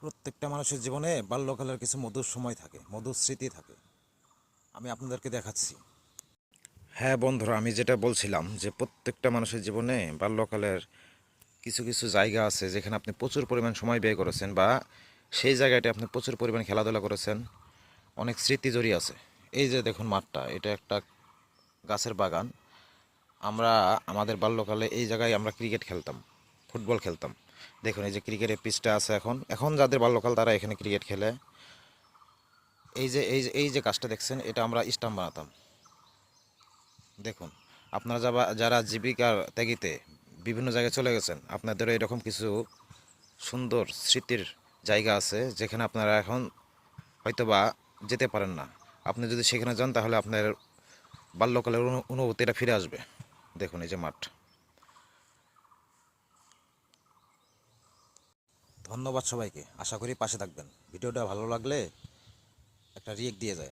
প্রত্যেকটা মানুষের জীবনে বাল্যকালের কিছু মধুর সময় থাকে, মধুর স্মৃতি থাকে। আমি আপনাদেরকে দেখাচ্ছি। হ্যাঁ বন্ধুরা, আমি যেটা বলছিলাম যে প্রত্যেকটা মানুষের জীবনে বাল্যকালের কিছু কিছু জায়গা আছে যেখানে আপনি প্রচুর পরিমাণ সময় ব্যয় করেছেন বা সেই জায়গাটায় আপনি প্রচুর পরিমাণ খেলাধুলা করেছেন, অনেক স্মৃতি জড়িয়ে আছে। এই যে দেখুন মাঠটা, এটা একটা গাছের বাগান। আমরা, আমাদের বাল্যকালে এই জায়গায় আমরা ক্রিকেট খেলতাম, ফুটবল খেলতাম। দেখুন, এই যে ক্রিকেটের পিচটা আছে এখন। এখন যাদের বাল্যকাল তারা এখানে ক্রিকেট খেলে। এই যে, এই এই যে কাজটা দেখছেন, এটা আমরা স্টাম্প বানাতাম। দেখুন, আপনারা যাবা, যারা জীবিকার ত্যাগিতে বিভিন্ন জায়গায় চলে গেছেন, আপনাদেরও এরকম কিছু সুন্দর স্মৃতির জায়গা আছে, যেখানে আপনারা এখন হয়তোবা যেতে পারেন না। আপনি যদি সেখানে যান, তাহলে আপনার বাল্যকালের অনু- অনুভূতিটা ফিরে আসবে। দেখুন, এই যে মাঠ। ধন্যবাদ সবাইকে। আশা করি পাশে থাকবেন। ভিডিওটা ভালো লাগলে একটা রিয়েক্ট দিয়ে যায়।